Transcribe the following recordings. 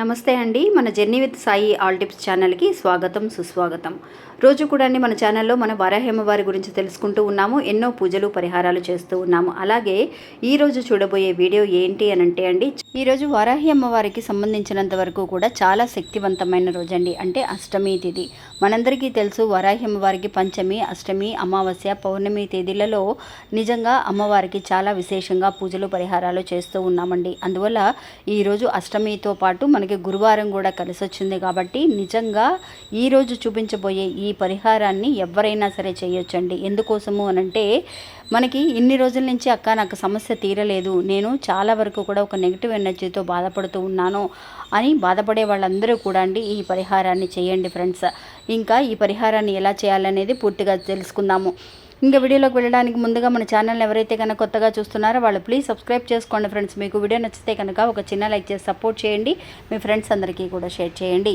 నమస్తే అండి. మన journey with Sai all tips ఛానల్కి స్వాగతం సుస్వాగతం. రోజు కూడా అండి మన ఛానల్లో మన వారాహేమవారి గురించి తెలుసుకుంటూ ఉన్నాము ఎన్నో పూజలు పరిహారాలు చేస్తూ ఉన్నాము. అలాగే ఈ రోజు చూడబోయే వీడియో ఏంటి అని అంటే అండి ఈరోజు వారాహి అమ్మవారికి సంబంధించినంత వరకు కూడా చాలా శక్తివంతమైన రోజు అండి. అంటే అష్టమి తిథి మనందరికీ తెలుసు వారాహి అమ్మవారికి పంచమి అష్టమి అమావాస్య పౌర్ణమి తేదీలలో నిజంగా అమ్మవారికి చాలా విశేషంగా పూజలు పరిహారాలు చేస్తూ ఉన్నామండి. అందువల్ల ఈరోజు అష్టమితో పాటు మనకి గురువారం కూడా కలిసి వచ్చింది కాబట్టి నిజంగా ఈరోజు చూపించబోయే ఈ పరిహారాన్ని ఎవరైనా సరే చేయొచ్చండి. ఎందుకోసము అనంటే మనకి ఇన్ని రోజుల నుంచి అక్క నాకు సమస్య తీరలేదు. నేను చాలా వరకు కూడా ఒక నెగిటివ్ ఎనర్జీతో బాధపడుతూ ఉన్నాను అని బాధపడే వాళ్ళందరూ కూడా అండి ఈ పరిహారాన్ని చేయండి ఫ్రెండ్స్ ఇంకా ఈ పరిహారాన్ని ఎలా చేయాలనేది పూర్తిగా తెలుసుకుందాము. ఇంకా వీడియోలోకి వెళ్ళడానికి ముందుగా మన ఛానల్ ఎవరైతే కనుక కొత్తగా చూస్తున్నారో వాళ్ళు ప్లీజ్ సబ్స్క్రైబ్ చేసుకోండి ఫ్రెండ్స్ మీకు వీడియో నచ్చితే కనుక ఒక చిన్న లైక్ చేసి సపోర్ట్ చేయండి. మీ ఫ్రెండ్స్ అందరికీ కూడా షేర్ చేయండి.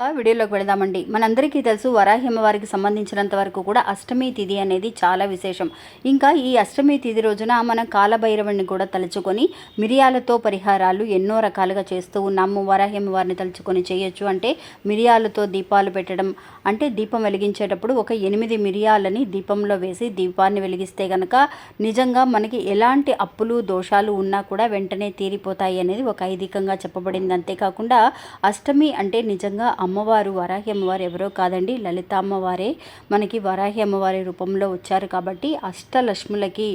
వీడియోలోకి వెళదామండి. మనందరికీ తెలుసు వరాహి సంబంధించినంత వరకు కూడా అష్టమి తిథి అనేది చాలా విశేషం. ఇంకా ఈ అష్టమి తిథి రోజున మనం కాలభైరవుని కూడా తలుచుకొని మిరియాలతో పరిహారాలు ఎన్నో రకాలుగా చేస్తూ ఉన్నాము. వరాహి వారిని తలుచుకొని చేయొచ్చు అంటే మిరియాలతో దీపాలు పెట్టడం అంటే దీపం వెలిగించేటప్పుడు ఒక ఎనిమిది మిరియాలని దీపంలో వేసి దీపాన్ని వెలిగిస్తే కనుక నిజంగా మనకి ఎలాంటి అప్పులు దోషాలు ఉన్నా కూడా వెంటనే తీరిపోతాయి అనేది ఒక ఐదికంగా చెప్పబడింది. అంతేకాకుండా అష్టమి అంటే నిజంగా అమ్మవారు వరాహి అమ్మవారు ఎవరో కాదండి లలిత అమ్మవారే మనకి వరాహి అమ్మవారి రూపంలో వచ్చారు కాబట్టి అష్టలక్ష్ములకి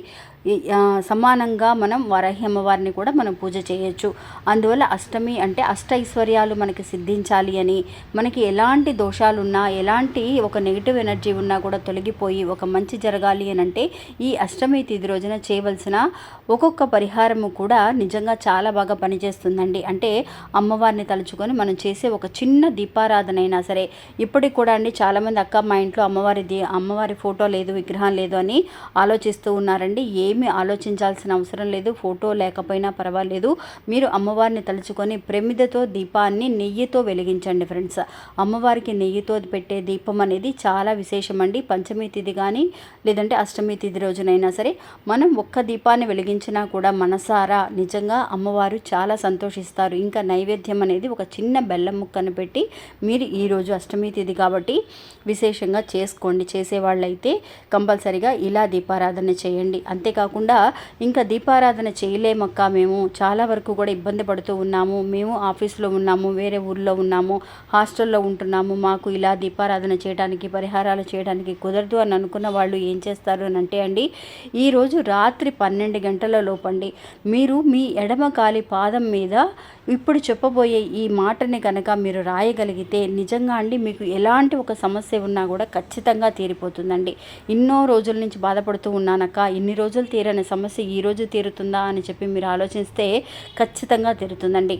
సమానంగా మనం వరాహి అమ్మవారిని కూడా మనం పూజ చేయొచ్చు. అందువల్ల అష్టమి అంటే అష్ట ఐశ్వర్యాలు మనకి సిద్ధించాలి అని మనకి ఎలాంటి దోషాలున్నా ఎలాంటి ఒక నెగిటివ్ ఎనర్జీ ఉన్నా కూడా తొలగిపోయి ఒక మంచి జరగాలి అని అంటే ఈ అష్టమి తిథి రోజున చేయవలసిన ఒక్కొక్క పరిహారము కూడా నిజంగా చాలా బాగా పనిచేస్తుందండి. అంటే అమ్మవారిని తలుచుకొని మనం చేసే ఒక చిన్న దీపారాధన అయినా సరే ఇప్పటికి కూడా అండి చాలామంది అక్క మా ఇంట్లో అమ్మవారి దీ అమ్మవారి ఫోటో లేదు విగ్రహం లేదు అని ఆలోచిస్తూ ఉన్నారండి. ఏమీ ఆలోచించాల్సిన అవసరం లేదు ఫోటో లేకపోయినా పర్వాలేదు. మీరు అమ్మవారిని తలుచుకొని ప్రమిదతో దీపాన్ని నెయ్యితో వెలిగించండి ఫ్రెండ్స్. అమ్మవారికి నెయ్యితో పెట్టే దీపం అనేది చాలా విశేషమండి. పంచమి తిథి కానీ లేదంటే అష్టమి తిథి రోజునైనా సరే మనం ఒక్క దీపాన్ని వెలిగించినా కూడా మనసారా నిజంగా అమ్మవారు చాలా సంతోషిస్తారు. ఇంకా నైవేద్యం అనేది ఒక చిన్న బెల్లం ముక్కను పెట్టి మీరు ఈరోజు అష్టమి తిథి కాబట్టి విశేషంగా చేసుకోండి. చేసేవాళ్ళైతే కంపల్సరిగా ఇలా దీపారాధన చేయండి. అంతేకాకుండా ఇంకా దీపారాధన చేయలేమక్క మేము. చాలా వరకు కూడా ఇబ్బంది పడుతూ ఉన్నాము. మేము ఆఫీస్లో ఉన్నాము వేరే ఊర్లో ఉన్నాము హాస్టల్లో ఉంటున్నాము. మాకు ఇలా దీపారాధన చేయడానికి పరిహారాలు చేయడానికి కుదరదు అని అనుకున్న వాళ్ళు ఏం చేస్తారు అని అంటే అండి ఈరోజు రాత్రి పన్నెండు గంటల లోపండి మీరు మీ ఎడమ కాలి పాదం మీద ఇప్పుడు చెప్పబోయే ఈ మాటని కనుక మీరు రాయగలిగితే నిజంగా అండి మీకు ఎలాంటి ఒక సమస్య ఉన్నా కూడా ఖచ్చితంగా తీరిపోతుందండి. ఎన్నో రోజుల నుంచి బాధపడుతూ ఉన్నానక్క. ఇన్ని రోజులు తీరని సమస్య ఈ రోజు తీరుతుందా అని చెప్పి మీరు ఆలోచిస్తే ఖచ్చితంగా తీరుతుందండి.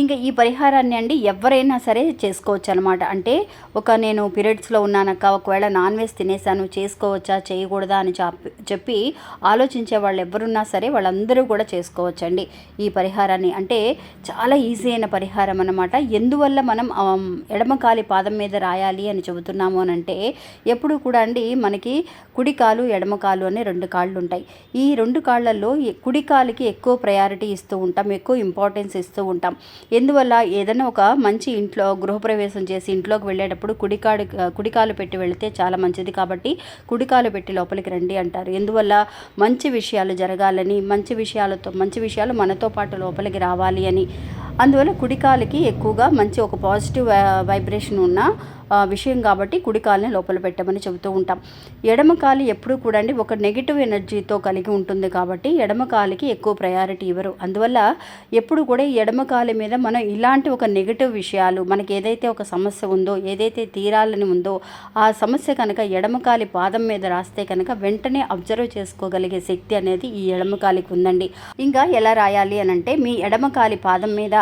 ఇంకా ఈ పరిహారాన్ని అండి ఎవరైనా సరే చేసుకోవచ్చు అనమాట అంటే ఒక నేను పీరియడ్స్లో ఉన్నానక్క. ఒకవేళ నాన్ వెజ్ తినేసాను చేసుకోవచ్చా చేయకూడదా అని చెప్పి చెప్పి ఆలోచించే వాళ్ళు ఎవరున్నా సరే వాళ్ళందరూ కూడా చేసుకోవచ్చండి. ఈ పరిహారాన్ని అంటే చాలా ఈజీ అయిన పరిహారం అనమాట ఎందువల్ల మనం ఎడమకాలి పాదం మీద రాయాలి అని చెబుతున్నాము అని అంటే ఎప్పుడు కూడా అండి మనకి కుడి కాలు ఎడమ కాలు అని రెండు కాళ్ళు ఉంటాయి. ఈ రెండు కాళ్ళల్లో ఎ- కుడి కాలుకి ఎక్కువ ప్రయారిటీ ఇస్తూ ఉంటాం ఎక్కువ ఇంపార్టెన్స్ ఇస్తూ ఉంటాం. ఎందువల్ల ఏదైనా ఒక మంచి ఇంట్లో గృహప్రవేశం చేసి ఇంట్లోకి వెళ్ళేటప్పుడు కుడికాడు కుడికాలు పెట్టి వెళితే చాలా మంచిది కాబట్టి కుడికాలు పెట్టి లోపలికి రండి అంటారు. ఎందువల్ల మంచి విషయాలు జరగాలని మంచి విషయాలతో మంచి విషయాలు మనతో పాటు లోపలికి రావాలి అని అందువల్ల కుడికాలికి ఎక్కువగా మంచి ఒక పాజిటివ్ వైబ్రేషన్ ఉన్న విషయం కాబట్టి కుడికాలని లోపల పెట్టమని చెబుతూ ఉంటాం. ఎడమ కాలు ఎప్పుడూ కూడా అండి ఒక నెగిటివ్ ఎనర్జీతో కలిగి ఉంటుంది కాబట్టి ఎడమ కాలికి ఎక్కువ ప్రయారిటీ ఇవ్వరు. అందువల్ల ఎప్పుడు కూడా ఈ ఎడమ కాలు మీద మనం ఇలాంటి ఒక నెగిటివ్ విషయాలు మనకి ఏదైతే ఒక సమస్య ఉందో ఏదైతే తీరాలని ఉందో ఆ సమస్య కనుక ఎడమకాలి పాదం మీద రాస్తే కనుక వెంటనే అబ్జర్వ్ చేసుకోగలిగే శక్తి అనేది ఈ ఎడమకాలికి ఉందండి. ఇంకా ఎలా రాయాలి అని అంటే మీ ఎడమకాలి పాదం మీద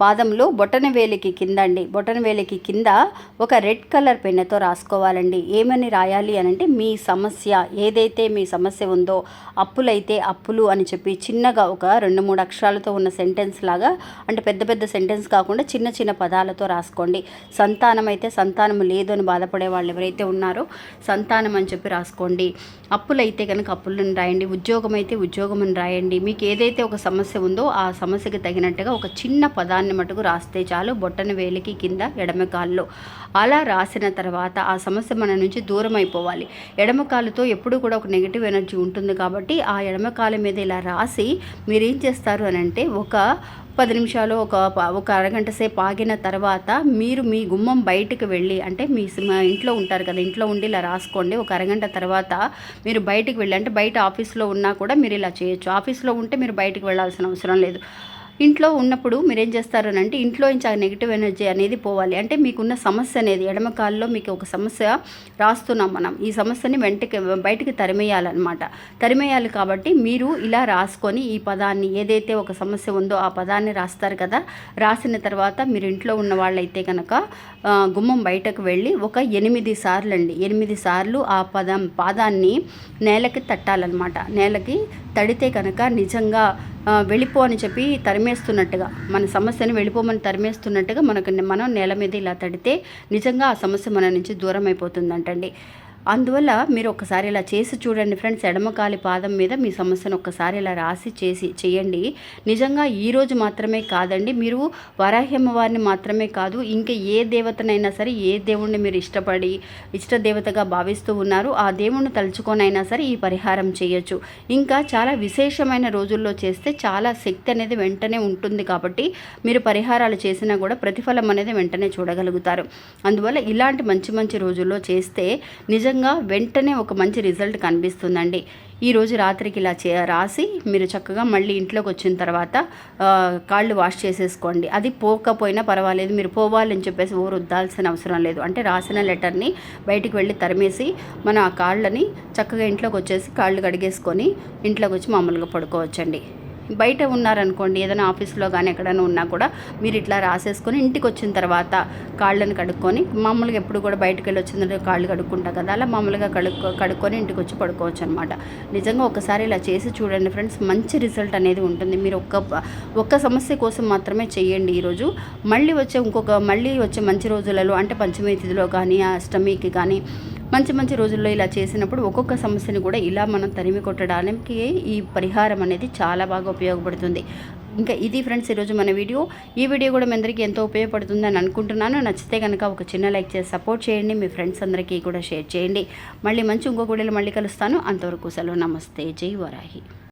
పాదంలో బొటన వేలికి కింద అండి బొటన వేలికి కింద ఒక రెడ్ కలర్ పెన్నుతో రాసుకోవాలండి. ఏమని రాయాలి అని అంటే మీ సమస్య ఏదైతే మీ సమస్య ఉందో అప్పులైతే అప్పులు అని చెప్పి చిన్నగా ఒక రెండు మూడు అక్షరాలతో ఉన్న సెంటెన్స్ లాగా అంటే పెద్ద పెద్ద సెంటెన్స్ కాకుండా చిన్న చిన్న పదాలతో రాసుకోండి. సంతానం అయితే సంతానం లేదు అని బాధపడే వాళ్ళు ఎవరైతే ఉన్నారో సంతానం అని చెప్పి రాసుకోండి. అప్పులైతే కనుక అప్పులను రాయండి. ఉద్యోగం అయితే ఉద్యోగం అని రాయండి. మీకు ఏదైతే ఒక సమస్య ఉందో ఆ సమస్యకి తగినట్టుగా ఒక చిన్న పదాన్ని మటుకు రాస్తే చాలు. బొట్టన వేలికి కింద ఎడమ కాల్లో. అలా రాసిన తర్వాత ఆ సమస్య మన నుంచి దూరం అయిపోవాలి ఎడమ కాలుతో ఎప్పుడు కూడా ఒక నెగిటివ్ ఎనర్జీ ఉంటుంది కాబట్టి ఆ ఎడమ కాలు మీద ఇలా రాసి మీరు ఏం చేస్తారు అని అంటే ఒక పది నిమిషాలు ఒక ఒక అరగంట సేపు ఆగిన తర్వాత మీరు మీ గుమ్మం బయటికి వెళ్ళి అంటే మీ ఇంట్లో ఉంటారు కదా ఇంట్లో ఉండి ఇలా రాసుకోండి. ఒక అరగంట తర్వాత మీరు బయటికి వెళ్ళి అంటే బయట ఆఫీస్లో ఉన్నా కూడా మీరు ఇలా చేయొచ్చు. ఆఫీస్లో ఉంటే మీరు బయటకు వెళ్ళాల్సిన అవసరం లేదు. ఇంట్లో ఉన్నప్పుడు మీరు ఏం చేస్తారనంటే అంటే ఇంట్లో నుంచి ఆ నెగిటివ్ ఎనర్జీ అనేది పోవాలి. అంటే మీకున్న సమస్య అనేది ఎడమ కాల్లో మీకు ఒక సమస్య రాస్తున్నాం మనం. ఈ సమస్యని వెంటకి బయటికి తరిమేయాలన్నమాట. తరిమేయాలి కాబట్టి మీరు ఇలా రాసుకొని ఈ పదాన్ని ఏదైతే ఒక సమస్య ఉందో ఆ పదాన్ని రాస్తారు కదా. రాసిన తర్వాత మీరు ఇంట్లో ఉన్న వాళ్ళైతే కనుక గుమ్మం బయటకు వెళ్ళి ఒక ఎనిమిది సార్లు అండి ఎనిమిది సార్లు ఆ పదం పాదాన్ని నేలకి తట్టాలన్నమాట. నేలకి తడితే కనుక నిజంగా వెళ్ళిపో అని చెప్పి తరిమేస్తున్నట్టుగా మన సమస్యను వెళ్ళిపోమని తరిమేస్తున్నట్టుగా మనకు మనం నేల మీద ఇలా తడితే నిజంగా ఆ సమస్య మన నుంచి దూరం అయిపోతుందంటండి అందువల్ల మీరు ఒకసారి ఇలా చేసి చూడండి ఫ్రెండ్స్ ఎడమకాలి పాదం మీద మీ సమస్యను ఒక్కసారి ఇలా రాసి చేసి చేయండి. నిజంగా ఈ రోజు మాత్రమే కాదండి మీరు వరాహ్యమ్మ వారిని మాత్రమే కాదు ఇంకా ఏ దేవతనైనా సరే ఏ దేవుణ్ణి మీరు ఇష్టపడి ఇష్ట దేవతగా భావిస్తూ ఉన్నారు ఆ దేవుణ్ణి తలుచుకొనైనా సరే ఈ పరిహారం చేయొచ్చు. ఇంకా చాలా విశేషమైన రోజుల్లో చేస్తే చాలా శక్తి అనేది వెంటనే ఉంటుంది కాబట్టి మీరు పరిహారాలు చేసినా కూడా ప్రతిఫలం అనేది వెంటనే చూడగలుగుతారు. అందువల్ల ఇలాంటి మంచి మంచి రోజుల్లో చేస్తే నిజంగా వెంటనే ఒక మంచి రిజల్ట్ కనిపిస్తుందండి. ఈరోజు రాత్రికి ఇలా చే రాసి మీరు చక్కగా మళ్ళీ ఇంట్లోకి వచ్చిన తర్వాత కాళ్ళు వాష్ చేసేసుకోండి. అది పోకపోయినా పర్వాలేదు. మీరు పోవాలని చెప్పేసి ఊరు వద్దాల్సిన అవసరం లేదు. అంటే రాసిన లెటర్ని బయటికి వెళ్ళి తరిమేసి మన ఆ కాళ్ళని చక్కగా ఇంట్లోకి వచ్చేసి కాళ్ళు కడిగేసుకొని ఇంట్లోకి వచ్చి మామూలుగా పడుకోవచ్చండి. బయట ఉన్నారనుకోండి ఏదైనా ఆఫీస్లో కానీ ఎక్కడైనా ఉన్నా కూడా మీరు ఇట్లా రాసేసుకొని ఇంటికి వచ్చిన తర్వాత కాళ్ళని కడుక్కొని మామూలుగా ఎప్పుడు కూడా బయటకు వెళ్ళి వచ్చిన తర్వాత కాళ్ళు కడుక్కుంటా కదా అలా మామూలుగా కడుక్కో కడుక్కొని ఇంటికి వచ్చి పడుకోవచ్చు అనమాట నిజంగా ఒకసారి ఇలా చేసి చూడండి ఫ్రెండ్స్ మంచి రిజల్ట్ అనేది ఉంటుంది. మీరు ఒక్క ఒక్క సమస్య కోసం మాత్రమే చేయండి ఈరోజు. మళ్ళీ వచ్చే ఇంకొక మళ్ళీ వచ్చే మంచి రోజులలో అంటే పంచమి తిథిలో కానీ అష్టమికి కానీ మంచి మంచి రోజుల్లో ఇలా చేసినప్పుడు ఒక్కొక్క సమస్యని కూడా ఇలా మనం తరిమి కొట్టడానికి ఈ పరిహారం అనేది చాలా బాగా ఉపయోగపడుతుంది. ఇంకా ఇది ఫ్రెండ్స్ ఈరోజు మన వీడియో. ఈ వీడియో కూడా మీ అందరికీ ఎంతో ఉపయోగపడుతుందని అనుకుంటున్నాను. నచ్చితే కనుక ఒక చిన్న లైక్ చేసి సపోర్ట్ చేయండి. మీ ఫ్రెండ్స్ అందరికీ కూడా షేర్ చేయండి. మళ్ళీ మంచి ఇంకొక వీడియోలో మళ్ళీ కలుస్తాను. అంతవరకు సెలవు. నమస్తే. జై వరాహి.